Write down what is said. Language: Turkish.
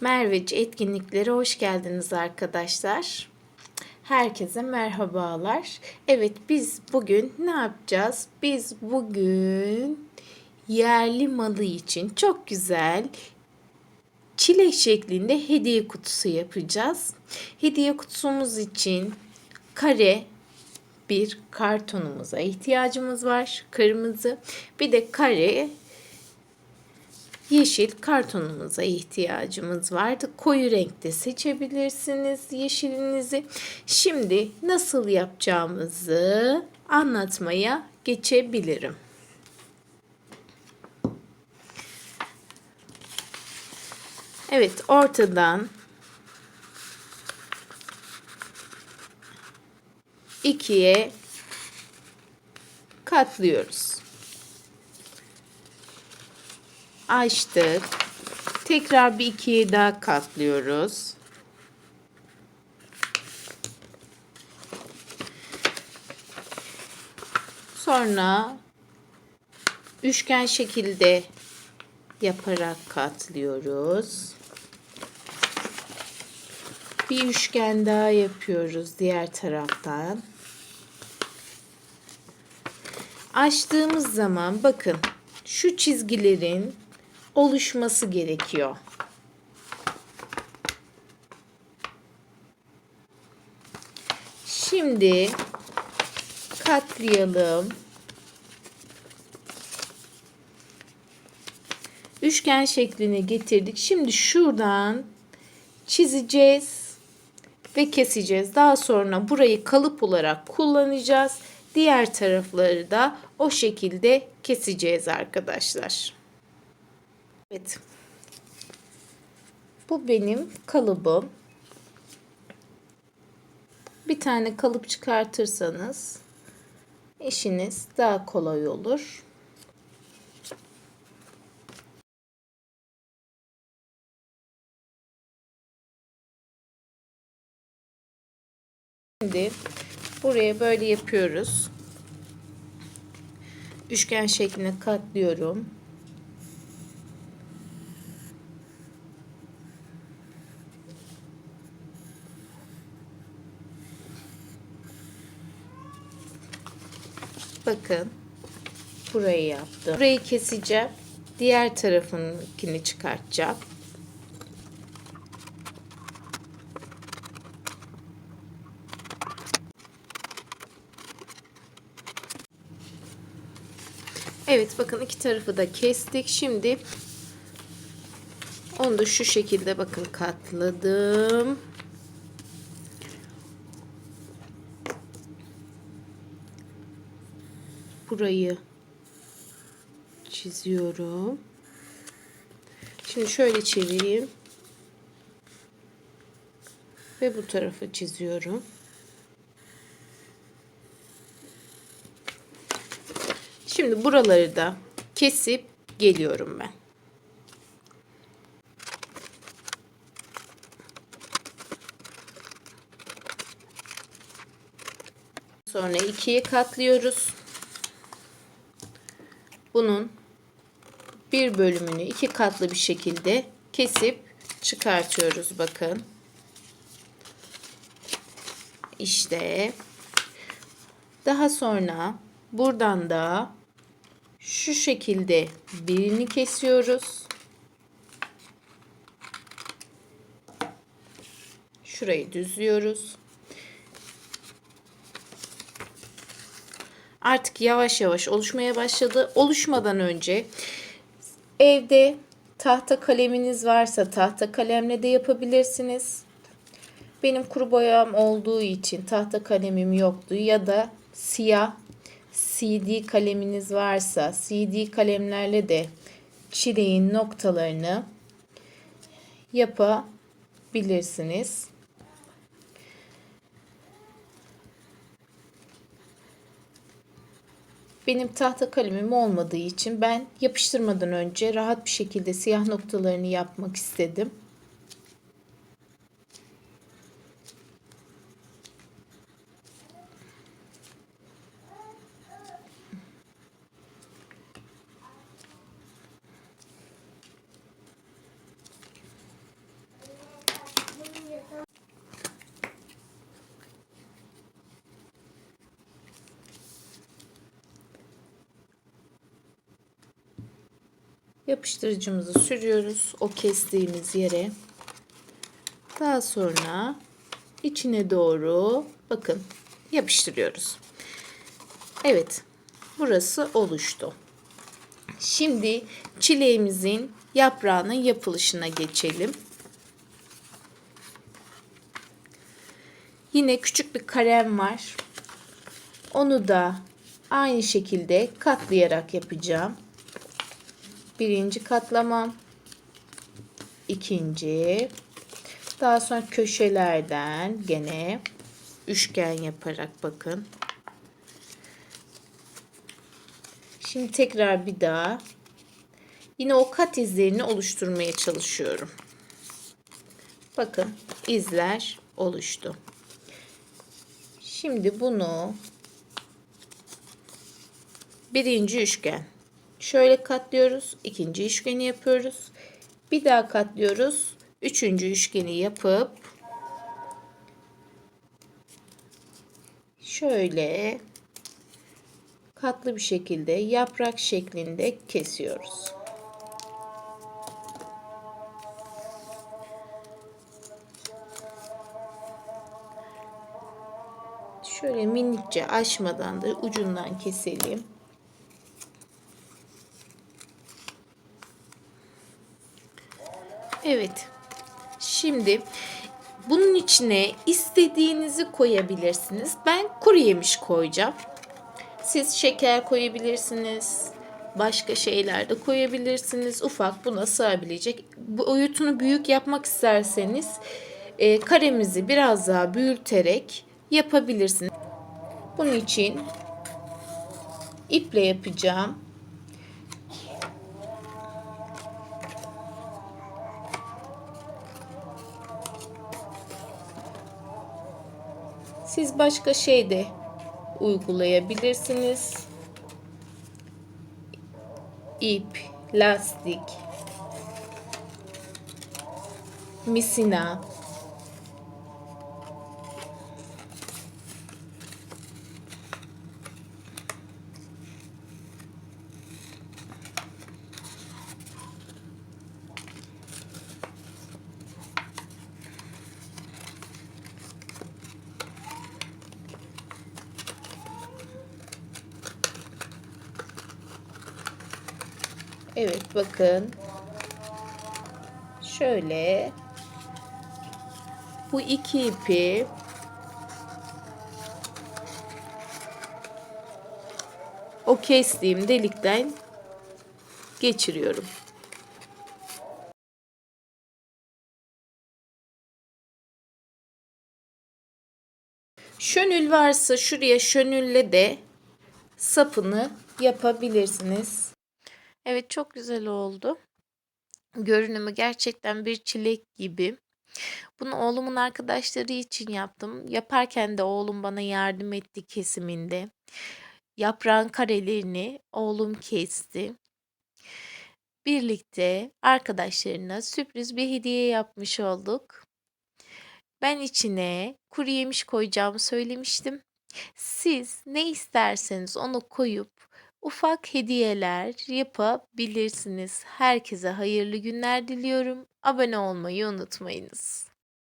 Merveci etkinliklere hoş geldiniz arkadaşlar. Herkese merhabalar. Evet biz bugün ne yapacağız? Biz bugün yerli malı için çok güzel çilek şeklinde hediye kutusu yapacağız. Hediye kutusumuz için kare bir kartonumuza ihtiyacımız var. Kırmızı bir de kare yeşil kartonumuza ihtiyacımız vardı. Koyu renkte seçebilirsiniz yeşilinizi. Şimdi nasıl yapacağımızı anlatmaya geçebilirim. Evet, ortadan ikiye katlıyoruz. Açtık. Tekrar bir ikiye daha katlıyoruz. Sonra üçgen şekilde yaparak katlıyoruz. Bir üçgen daha yapıyoruz diğer taraftan. Açtığımız zaman bakın şu çizgilerin oluşması gerekiyor. Şimdi katlayalım. Üçgen şekline getirdik. Şimdi şuradan çizeceğiz ve keseceğiz. Daha sonra burayı kalıp olarak kullanacağız. Diğer tarafları da o şekilde keseceğiz arkadaşlar. Evet. Bu benim kalıbım. Bir tane kalıp çıkartırsanız işiniz daha kolay olur. Şimdi buraya böyle yapıyoruz. Üçgen şekline katlıyorum. Bakın. Burayı yaptım. Burayı keseceğim. Diğer tarafınkini çıkartacağım. Evet bakın iki tarafı da kestik. Şimdi onu da şu şekilde bakın katladım. Burayı çiziyorum. Şimdi şöyle çevireyim. Ve bu tarafı çiziyorum. Şimdi buraları da kesip geliyorum ben. Sonra ikiye katlıyoruz. Bunun bir bölümünü iki katlı bir şekilde kesip çıkartıyoruz bakın. İşte daha sonra buradan da şu şekilde birini kesiyoruz. Şurayı düzlüyoruz. Artık yavaş yavaş oluşmaya başladı. Oluşmadan önce evde tahta kaleminiz varsa tahta kalemle de yapabilirsiniz. Benim kuru boyam olduğu için tahta kalemim yoktu ya da siyah CD kaleminiz varsa CD kalemlerle de çileğin noktalarını yapabilirsiniz. Benim tahta kalemim olmadığı için ben yapıştırmadan önce rahat bir şekilde siyah noktalarını yapmak istedim. Yapıştırıcımızı sürüyoruz o kestiğimiz yere. Daha sonra içine doğru bakın yapıştırıyoruz. Evet. Burası oluştu. Şimdi çileğimizin yaprağının yapılışına geçelim. Yine küçük bir kalem var. Onu da aynı şekilde katlayarak yapacağım. Birinci katlamam. ikinci. Daha sonra köşelerden gene üçgen yaparak bakın. Şimdi tekrar bir daha yine o kat izlerini oluşturmaya çalışıyorum. Bakın izler oluştu. Şimdi bunu birinci üçgen şöyle katlıyoruz. ikinci üçgeni yapıyoruz. Bir daha katlıyoruz. Üçüncü üçgeni yapıp şöyle katlı bir şekilde yaprak şeklinde kesiyoruz. Şöyle minikçe açmadan da ucundan keselim. Evet. Şimdi bunun içine istediğinizi koyabilirsiniz. Ben kuru yemiş koyacağım. Siz şeker koyabilirsiniz. Başka şeyler de koyabilirsiniz. Ufak buna sığabilecek. Boyutunu büyük yapmak isterseniz e, karemizi biraz daha büyüterek yapabilirsiniz. Bunun için iple yapacağım. Siz başka şey de uygulayabilirsiniz. İp, lastik, misina, Evet bakın. Şöyle bu iki ipi o kestiğim delikten geçiriyorum. Şönül varsa şuraya şönülle de sapını yapabilirsiniz. Evet çok güzel oldu. Görünümü gerçekten bir çilek gibi. Bunu oğlumun arkadaşları için yaptım. Yaparken de oğlum bana yardım etti kesiminde. Yaprağın karelerini oğlum kesti. Birlikte arkadaşlarına sürpriz bir hediye yapmış olduk. Ben içine kuru yemiş koyacağımı söylemiştim. Siz ne isterseniz onu koyup ufak hediyeler yapabilirsiniz. Herkese hayırlı günler diliyorum. Abone olmayı unutmayınız.